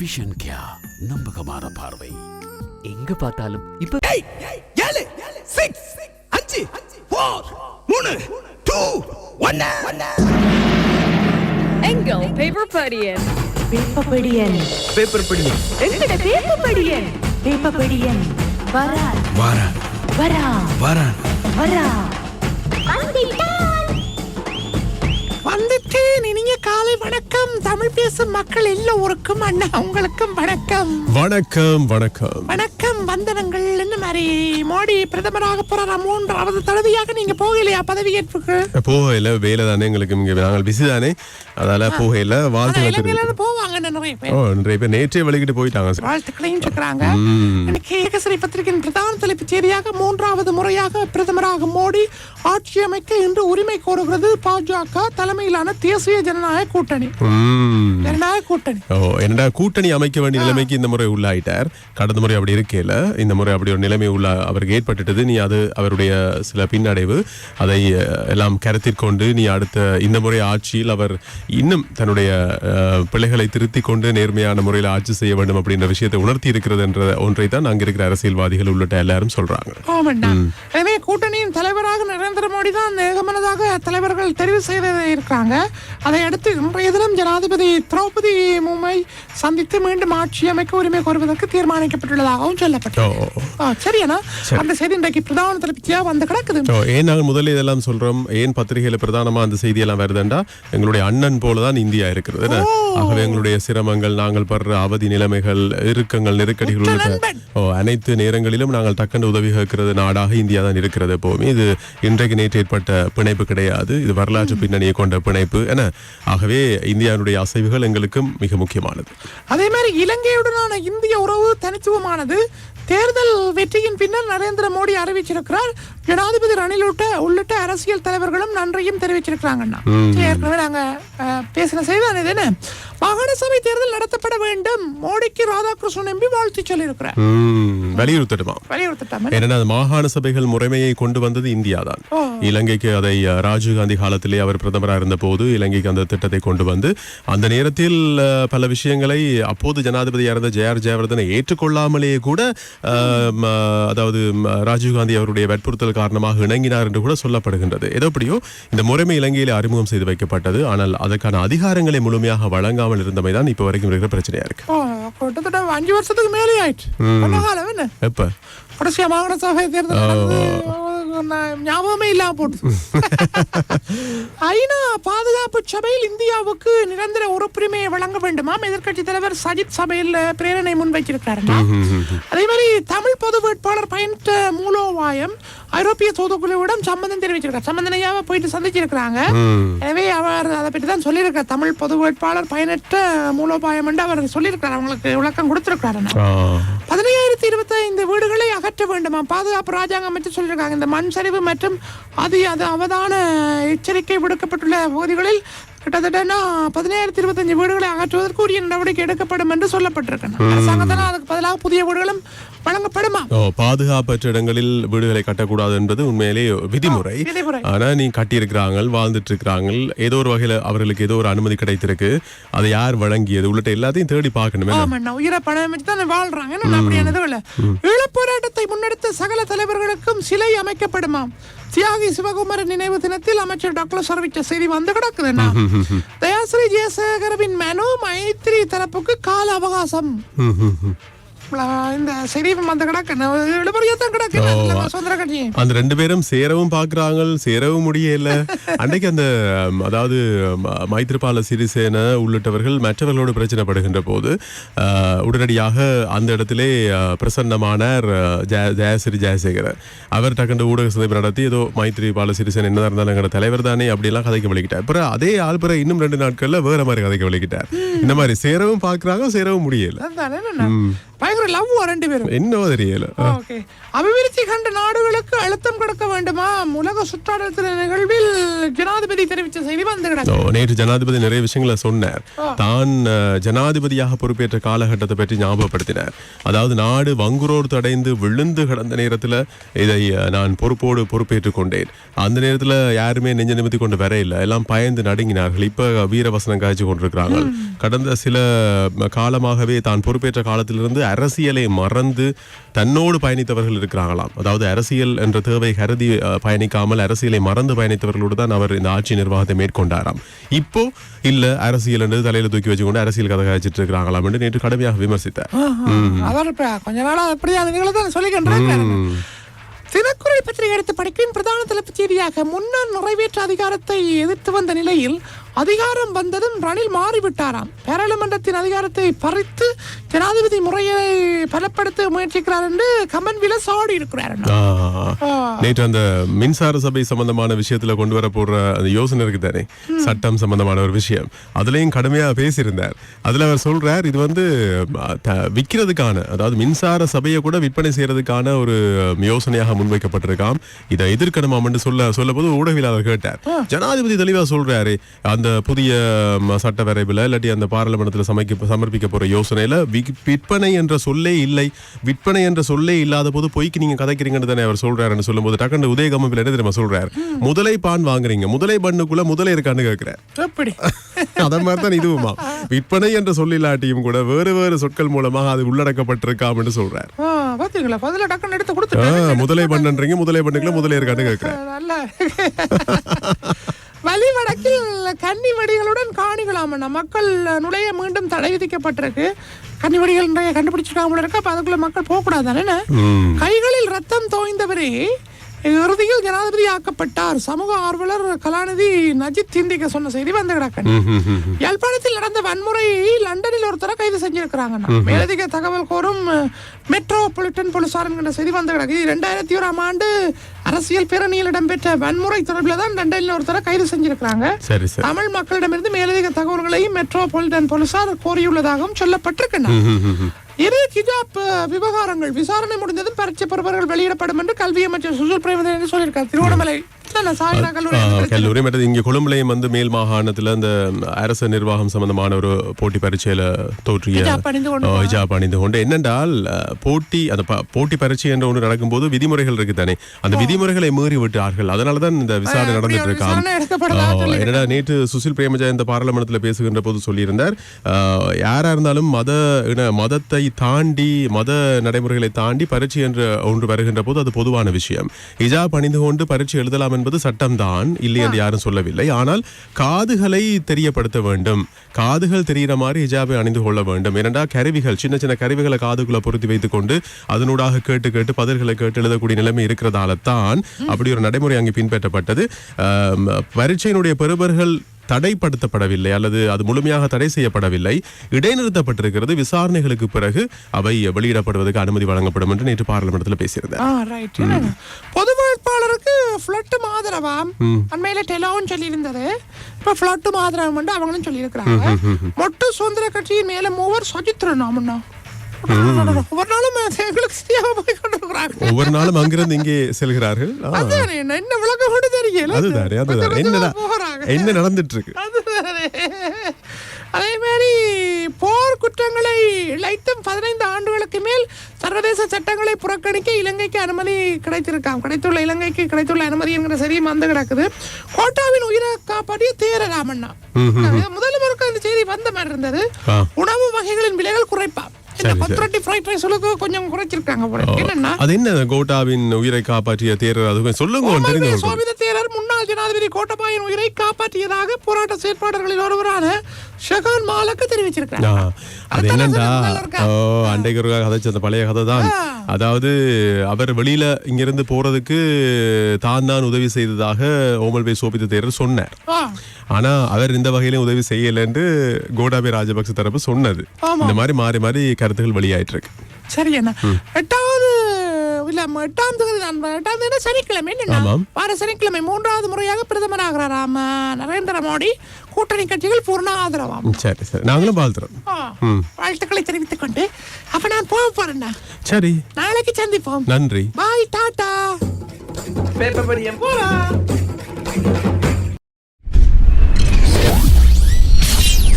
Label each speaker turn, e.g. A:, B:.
A: Vision கியா நம்பகமான பார்வை.
B: எங்க பார்த்தாலும் இப்ப
C: ஏழு சிக்ஸ் அஞ்சு ஃபோர் மூணு டூ ஒன்னு
D: எங்கள் பேப்பர் படியன்?
E: வேப்பப்படியன்
C: பேப்பர் படி
E: எங்கட வேப்பப்படியன் வேப்பப்படியன் வரா.
C: வாரா.
E: வரா.
C: வாரா.
E: வரா.
F: வந்துட்டேன். இனிய காலை வணக்கம். தமிழ் பேசும் மக்கள் எல்லோருக்கும் அண்ணா உங்களுக்கும் வணக்கம்.
G: வணக்கம் வணக்கம்.
F: வணக்கம். வந்தனங்கள் என்ன மாதிரி மோடி பிரதமராக போறாரா? மூன்றாவது தடவையாக நீங்க போகலையா பதவியேற்புக்கு?
G: போகையில வேலை தானே எங்களுக்கு இங்க நாங்கள் பிஸி தானே. அதனால தெரிவித்து
F: இருந்து போவாங்க நிறைய பேர்
G: நேற்றே வெளிக்கிட்டு போயிட்டாங்க
F: வாழ்த்துக்களையும் இன்னைக்கு ஏகசிறை பத்திரிகையின் பிரதான தலைப்புச் செய்தியாக மூன்றாவது முறையாக பிரதமராக மோடி ஆட்சி அமைக்க இன்று உரிமை கோருகிறது பாஜக தலைமையிலான தேசிய ஜனநாயக கூட்டணி. ஜனநாயக கூட்டணி.
G: ஓ என்னடா கூட்டணி அமைக்க வேண்டிய நிலைமைக்கு இந்த முறை உள்ளாயிட்டார். கடந்த முறை அப்படி இருக்கேல. இந்த முறை அப்படி ஒரு நிலைமை உள்ள அவருக்கு ஏற்பட்டுட்டது. நீ அது அவருடைய சில பின்னடைவு. அதை எல்லாம் கருத்தில் கொண்டு நீ அடுத்த இந்த முறை ஆட்சியில் அவர் இன்னும் தன்னுடைய அஹ், பிழைகளை திருத்திக் கொண்டு நேர்மையான முறையில் ஆட்சி செய்ய வேண்டும் அப்படின்ற விஷயத்தை உணர்த்தி இருக்கிறது என்ற ஒன்றை தான் அங்க இருக்கிற அரசியல்வாதிகள் உள்ளிட்ட எல்லாரும் சொல்றாங்க.
F: எனவே கூட்டணியின் தலைவராக நரேந்திர மோடி தான் ஏகமனதாக தலைவர்கள் தெரிவு செய்து இருக்காங்க அதை அடுத்து இன்றைய தினம் ஜனாதிபதி திரௌபதி முர்மை சந்தித்து மீண்டும் ஆட்சி அமைக்க உரிமை கோருவதற்கு தீர்மானிக்கப்பட்டுள்ளதாகவும் சொல்லப்பட்டது
G: ஓ.
F: ஆ, சரியாண்ணா அந்த செய்தி இன்றைக்கு பிரதான தலைப்பிச்சியா வந்து கிடக்குது.
G: ஓ, ஏன் நாங்கள் முதல்ல இதெல்லாம் சொல்றோம்? ஏன் பத்திரிகையில பிரதானமா அந்த செய்தியெல்லாம் வருதுண்டா எங்களுடைய அண்ணன் போலதான் இந்தியா இருக்கிறது என்ன? ஆகவே எங்களுடைய சிரமங்கள் நாங்கள் படுற அவதி நிலைமைகள் இறுக்கங்கள் நெருக்கடிகள். ஓ, அனைத்து நேரங்களிலும் நாங்கள் டக்குன்னு உதவி கேட்கிறது நாடாக இந்தியா தான் இருக்கிறது எப்பவுமே. இது இன்றைக்கு நேற்று ஏற்பட்ட பிணைப்பு கிடையாது. இது வரலாற்று பின்னணியை கொண்ட பிணைப்பு என ஆகவே இந்தியாவுடைய அசைவுகள் எங்களுக்கும் மிக முக்கியமானது.
F: அதே மாதிரி இலங்கையுடனான இந்திய உறவு தனித்துவமானது. தேர்தல் வெற்றியின் பின்னர் நரேந்திர மோடி அறிவிச்சிருக்கிறார். ஜனாதிபதி ரணில் உள்ளிட்ட அரசியல் தலைவர்களும் நன்றியும் தெரிவிச்சிருக்கிறாங்கண்ணா ஏற்கனவே நாங்க பேசின செய்தி இது என்ன? மாகாண சபை தேர்தல் நடத்தப்பட வேண்டும். மோடிக்கு ராதாகிருஷ்ணன் எம்பி வாழ்த்து சொல்லியிருக்கிறார்.
G: வலியுறுத்தட்டுமா?
F: வலியுறுத்திட்டாம?
G: ஏன்னா அது மாகாண சபைகள் முறைமையை கொண்டு வந்தது இந்தியா தான் இலங்கைக்கு அதை ராஜீவ்காந்தி காலத்திலே அவர் பிரதமராக இருந்த போது இலங்கைக்கு அந்த திட்டத்தை கொண்டு வந்து அந்த நேரத்தில் பல விஷயங்களை அப்போது ஜனாதிபதியாக இருந்த ஜெயார் ஜெயவர்தனை ஏற்றுக்கொள்ளாமலேயே கூட அதாவது ராஜீவ்காந்தி அவருடைய வற்புறுத்தல் காரணமாக இணங்கினார் என்று கூட சொல்லப்படுகின்றது. ஏதோ எப்படியோ இந்த முறைமை இலங்கையிலே அறிமுகம் செய்து வைக்கப்பட்டது. ஆனால் அதற்கான அதிகாரங்களை முழுமையாக வழங்காமல் இருந்தமை தான் இப்போ வரைக்கும் இருக்கிற பிரச்சனையா இருக்கு.
F: கிட்டத்தட்ட அஞ்சு வருஷத்துக்கு மேலே ஆயிடுச்சு காலம் என்ன
G: எப்ப
F: கடைசியா மாகாண சபை தேர்தல் ஞாபகமே இல்லாம போட்டு ஐநா பாதுகாப்பு சபையில் இந்தியாவுக்கு நிரந்தர உறுப்புரிமையை வழங்க வேண்டுமாம் எதிர்க்கட்சி தலைவர் சஜித் சபையில் பிரேரணை முன்வைச்சிருக்காருன்னா அதே மாதிரி தமிழ் பொது வேட்பாளர் பயணித்த மூலோபாயம் ஐரோப்பிய தூதுக்குழுவிடம் சம்பந்தம் தெரிவிச்சிருக்கார் சம்பந்தனையாவை போயிட்டு சந்திச்சிருக்கிறாங்க. எனவே அவர் அதை பற்றி தான் சொல்லியிருக்கார் தமிழ் பொது வேட்பாளர் பயனற்ற மூலோபாயம் என்று அவர் சொல்லியிருக்கார் அவங்களுக்கு விளக்கம் கொடுத்திருக்காரு. பதினையாயிரத்தி இருபத்தி ஐந்து வீடுகளை அகற்ற வேண்டுமா பாதுகாப்பு ராஜாங்க அமைச்சர் சொல்லியிருக்காங்க. இந்த மண் சரிவு மற்றும் அது அது அவதான எச்சரிக்கை விடுக்கப்பட்டுள்ள பகுதிகளில் கிட்டத்தட்ட பதினாயிரத்தி இருபத்தஞ்சு வீடுகளை அகற்றுவதற்கு உரிய நடவடிக்கை எடுக்கப்படும் என்று சொல்லப்பட்டிருக்கேன் அரசாங்கத்தால் அதுக்கு பதிலாக புதிய வீடுகளும் வழங்கப்படுமா?
G: பாதுகாப்பற்ற இடங்களில் வீடுகளை கட்டக்கூடாது என்பது உண்மையிலே விதிமுறை. ஆனா நீ கட்டியிருக்கிறாங்க வாழ்ந்துட்டு இருக்கிறாங்க ஏதோ ஒரு வகையில அவர்களுக்கு ஏதோ ஒரு அனுமதி கிடைத்திருக்கு. அதை யார் வழங்கியது? உள்ளிட்ட எல்லாத்தையும் தேடி பார்க்கணுமே
F: உயிரை பணம் வச்சு தான் வாழ்றாங்க. என்ன அப்படியானது இல்ல ஈழப்போராட்டத்தை முன்னெடுத்த சகல தலைவர்களுக்கும் சிலை அமைக்கப்படுமாம் தியாகி சிவகுமாரன் நினைவு தினத்தில் அமைச்சர் டாக்டர் சர்விச்ச செய்தி வந்து கிடக்குதுண்ணா. தயாஸ்ரீ ஜெயசேகரவின் மனு மைத்ரி தரப்புக்கு கால அவகாசம். இந்த செய்தி வந்து கிடக்கு இழுபறியத்தான் கிடக்கு நம்ம சுதந்திர கட்சி.
G: அந்த ரெண்டு பேரும் சேரவும் பாக்குறாங்க சேரவும் முடியல அன்னைக்கு அந்த அதாவது மைத்ரிபால சிறிசேன உள்ளிட்டவர்கள் மற்றவர்களோடு பிரச்சனைப்படுகின்ற போது உடனடியாக அந்த இடத்திலே பிரசன்னமானார் அஹ், ஜெய- ஜெயஸ்ரீ ஜெயசேகர. அவர் டக்குண்டு ஊடக சந்திப்பு நடத்தி ஏதோ மைத்ரிபால சிறிசேன என்னதான் இருந்தாலும் எங்களோட தலைவர் தானே அப்படிலாம் கதைக்க வலிக்கிட்டார் அப்புறம் அதே ஆள் பிற இன்னும் ரெண்டு நாட்கள்ல வேற மாதிரி கதைக்க வலிக்கிட்டார் இந்த மாதிரி சேரவும் பாக்குறாங்க சேரவும் முடியல?
F: பயங்கர லவ் ரெண்டு பேரும்.
G: என்னவோ தெரியல.
F: ஓகே அபிவிருத்தி கண்ட நாடுகளுக்கு அழுத்தம் கொடுக்க வேண்டுமா? உலக சுற்றாடல் நிகழ்வில் ஜனாதிபதி தெரிவித்த செய்தி வந்து கிடக்கு.
G: நேற்று ஜனாதிபதி நிறைய விஷயங்களை சொன்னார். தான் ஜனாதிபதியாக பொறுப்பேற்ற காலகட்டத்தை பற்றி ஞாபகப்படுத்தினார். அதாவது நாடு வங்குரோடு தடைந்து விழுந்து கிடந்த நேரத்தில் இதை நான் பொறுப்போடு பொறுப்பேற்றுக் கொண்டேன். அந்த நேரத்தில் யாருமே நெஞ்ச நிமித்தி கொண்டு வர இல்லை எல்லாம் பயந்து நடுங்கினார்கள். இப்ப வீரவசனம் காய்ச்சி கொண்டிருக்கிறாங்க கடந்த சில காலமாகவே தான் பொறுப்பேற்ற காலத்திலிருந்து அரசியலை மறந்து தன்னோடு பயணித்தவர்கள் இருக்கிறாங்களாம். அதாவது அரசியல் என்ற தேவை கருதி பயணிக்காமல் அரசியலை மறந்து பயணித்தவர்களோடு தான் அவர் இந்த ஆட்சி நிர்வாகத்தை மேற்கொண்டாராம். இப்போ இல்ல அரசியல் என்று தலையில தூக்கி வச்சுக்கொண்டு அரசியல் கதை காய்ச்சிட்டு இருக்கிறாங்களாம் என்று நேற்று கடுமையாக விமர்சித்தார்.
F: அவர் கொஞ்ச நாளா அப்படியே சொல்லிக்கின்றாங்க தினக்குரல் பத்திரிகை எடுத்து படிக்கும் பிரதான தலைப்புச் செய்தியாக முன்னாள் நிறைவேற்ற அதிகாரத்தை எதிர்த்து வந்த நிலையில் அதிகாரம் வந்ததும் ரணில் மாறிவிட்டாராம். பாராளுமன்றத்தின் அதிகாரத்தை பறித்து ஜனாதிபதி முறையை பலப்படுத்த முயற்சிக்கிறார் என்று கமன் வில சாடி இருக்கிறார்.
G: நேற்று அந்த மின்சார சபை சம்பந்தமான விஷயத்துல கொண்டு வர போடுற அந்த யோசனை இருக்கு தானே? சட்டம் சம்பந்தமான ஒரு விஷயம். அதுலயும் கடுமையா பேசியிருந்தார். அதுல அவர் சொல்றார் இது வந்து விக்கிறதுக்கான அதாவது மின்சார சபையை கூட விற்பனை செய்யறதுக்கான ஒரு யோசனையாக முன்வைக்கப்பட்டிருக்காம். இதை எதிர்க்கணுமாம் சொல்ல சொல்ல போது ஊடகவியலாளர் கேட்டார். ஜனாதிபதி தெளிவா சொல்றாரு அந்த புதிய ம, சட்ட வரைவுல இல்லாட்டி அந்த பாராளுமன்றத்துல சமைக்க சமர்ப்பிக்க போற யோசனையில விற்பனை என்ற சொல்லே இல்லை. விற்பனை என்ற சொல்லே இல்லாத போது பொய்க்கு நீங்க கதைக்கிறீங்கன்னு தானே அவர் சொல்றாருன்னு சொல்லும்போது டக்குன்னு உதயகமபில் என்ன தெரியுமா சொல்றாரு? முதலை பான் வாங்குறீங்க. முதலை பண்ணுக்குள்ள முதலை இருக்கான்னு கேட்கிறார்
F: எப்படி
G: அத மாதிரி தான் இதுவுமா விற்பனை என்ற சொல்லில்லாட்டியும் கூட வேறு வேறு சொற்கள் மூலமாக அது உள்ளடக்கப்பட்டிருக்காம் என்று சொல்றார்.
F: ஆ, பாத்தீங்களா? பதில டக்குன்னு எடுத்து
G: ஆ,
F: கொடுத்துட்டேன்
G: முதலை பண்ணுன்றீங்க முதலை பண்ணுக்குள்ள முதலை இருக்கான்னு கேட்கிறார்
F: நல்ல வழி வடக்கில் கன்னி வெடிகளுடன் காணிகளாமண்ணா. மக்கள் நுழைய மீண்டும் தடை விதிக்கப்பட்டிருக்கு. கன்னி வெடிகள் கண்டுபிடிச்சிருக்காங்க இருக்கு. அப்ப அதுக்குள்ள மக்கள் போகக்கூடாது தானே? கைகளில் ரத்தம் தோய்ந்தவரே இறுதியில் ஜனாதிபதி ஆக்கப்பட்டார் சமூக ஆர்வலர் கலாநிதி நஜித் திண்டிக்க சொன்ன செய்தி வந்து கிடக்கு யாழ்ப்பாணத்தில் நடந்த வன்முறையை லண்டனில் ஒருத்தரை கைது செஞ்சிருக்கிறாங்க மேலதிக தகவல் கோரும் மெட்ரோபாலிட்டன் போலீசார் என்கிற செய்தி வந்து கிடக்கு இது ரெண்டாயிரத்தி ஓராம் ஆண்டு அரசியல் பேரணியில் இடம்பெற்ற வன்முறை தொடர்பில் தான் லண்டனில் ஒருத்தரை கைது செஞ்சிருக்கிறாங்க.
G: சரி சரி.
F: தமிழ் மக்களிடமிருந்து மேலதிக தகவல்களையும் மெட்ரோபாலிட்டன் போலீசார் கோரியுள்ளதாகவும் சொல்லப்பட்டிருக்கின்றன இரு கிஜாப் விவகாரங்கள். விசாரணை முடிந்ததும் பரீட்சை பெறுபவர்கள் வெளியிடப்படும் என்று கல்வி அமைச்சர் சுசில் பிரேமதேவன் சொல்லியிருக்கார். திருவண்ணாமலை கல்லூரி
G: மற்றது இங்க கொழும்புலையும் வந்து மேல் மாகாணத்துல அந்த அரசு நிர்வாகம் சம்பந்தமான ஒரு போட்டி பரீட்சையில தோற்றிய
F: ஹிஜாப் அணிந்து கொண்டு
G: என்னென்றால் போட்டி அந்த போட்டி பரீட்சை என்ற ஒன்று நடக்கும்போது விதிமுறைகள் இருக்கு தானே. அந்த விதிமுறைகளை மீறி விட்டார்கள் அதனால தான் இந்த விசாரணை நடந்துட்டு
F: சொல்லியிருக்காங்க.
G: என்னடா நேற்று சுசில் பிரேமஜா இந்த பாராளுமன்றத்தில் பேசுகின்ற போது சொல்லியிருந்தார். யாரா இருந்தாலும் மத மதத்தை தாண்டி மத நடைமுறைகளை தாண்டி பரீட்சை என்ற ஒன்று வருகின்ற போது அது பொதுவான விஷயம். ஹிஜாப் அணிந்து கொண்டு பரீட்சை எழுதலாம் என்பது சட்டம்தான். இல்லை என்று யாரும் சொல்லவில்லை. ஆனால் காதுகளை தெரியப்படுத்த வேண்டும். காதுகள் தெரிகிற மாதிரி ஹிஜாபை அணிந்து கொள்ள வேண்டும். ஏனென்றா கருவிகள் சின்ன சின்ன கருவிகளை காதுக்குள்ள பொருத்தி வைத்துக் கொண்டு அதனூடாக கேட்டு கேட்டு பதில்களை கேட்டு எழுதக்கூடிய நிலைமை இருக்கிறதால தான் அப்படி ஒரு நடைமுறை அங்கே பின்பற்றப்பட்டது. பரீட்சையினுடைய பெறுபர்கள் தடைப்படுத்தப்படவில்லை அல்லது அது முழுமையாக தடை செய்யப்படவில்லை. இடைநிறுத்தப்பட்டிருக்கிறது. விசாரணைகளுக்கு பிறகு அவை வெளியிடப்படுவதற்கு அனுமதி வழங்கப்படும் என்று நேற்று பாராளுமன்றத்தில்
F: ரைட் பொது வேட்பாளருக்கு ஃப்ளட்டும் ஆதரவாம் அண்மையில டெலோன்னு சொல்லியிருந்தது. இப்ப ஃப்ளட்டும் ஆதரவும் அவங்களும் சொல்லியிருக்கிறாங்க. மொட்டு சுதந்திர கட்சியின் மேல மூவர் சஜித் நாமண்ணா ஒவ்வொரு நாளும் எங்களுக்கு சரியாக போய் கொண்டிருக்கிறாங்க
G: ஒவ்வொரு நாளும் அங்கிருந்து இங்கே செல்கிறார்கள்.
F: என்ன என்ன விளக்கம் கூட தெரியல
G: அதுதானே அதுதானே. என்ன என்ன நடந்துட்டு இருக்கு.
F: அதே மாதிரி போர் குற்றங்களை இழைத்தும் பதினைந்து ஆண்டுகளுக்கு மேல் சர்வதேச சட்டங்களை புறக்கணிக்க இலங்கைக்கு அனுமதி கிடைத்திருக்காம். கிடைத்துள்ள இலங்கைக்கு கிடைத்துள்ள அனுமதி என்கிற சரியும் வந்து கிடக்குது. கோட்டாவின் உயிரை காப்பாற்றிய தேரராமண்ணா. முதல் முறைக்கு அந்த செய்தி வந்த மாதிரி இருந்தது. உணவு வகைகளின் விலைகள் குறைப்பாம் இந்த. கொத்தரட்டி ஃப்ரைட் கொஞ்சம் குறைச்சிருக்காங்க. என்னன்னா
G: அது என்ன கோட்டாவின் உயிரை காப்பாற்றிய தேரர் அது கொஞ்சம் சொல்லுங்க
F: ஓமர் ஜனாதிபதி கோட்டபாயின் உயிரை காப்பாற்றியதாக போராட்ட செயற்பாடுகளில் ஒருவரான ஷகான் மாலக்கு
G: அது ஒரு கதைச்சு அந்த பழைய கதை தான் அதாவது அவர் வெளியில இங்கிருந்து போறதுக்கு தான் தான் உதவி செய்ததாக ஓமல்பே சோபித்த தேரர் சொன்னார். ஆனா அவர் இந்த வகையிலும் உதவி செய்யல என்று கோடாபே ராஜபக்ச தரப்பு சொன்னது. இந்த மாதிரி மாறி மாறி கருத்துகள் வெளியாயிட்டு இருக்கு
F: சரி என்ன? எட்டாவது இல்ல எட்டாம் தேதி தான் எட்டாம் தேதி சனிக்கிழமை. வார சனிக்கிழமை மூன்றாவது முறையாக பிரதமராகிறாராம் நரேந்திர மோடி. கூட்டணி கட்சிகள் பூர்ண ஆதரவாம்
G: சரி சரி. நாங்களும் வாழ்த்துறோம்.
F: வாழ்த்துக்களை தெரிவித்துக் கொண்டு அப்ப நான் போக போறேன்டா
G: சரி.
F: நாளைக்கு சந்திப்போம்.
G: நன்றி.
F: பாய் டாடா.
C: பேப்பர் படியன் போலாம்.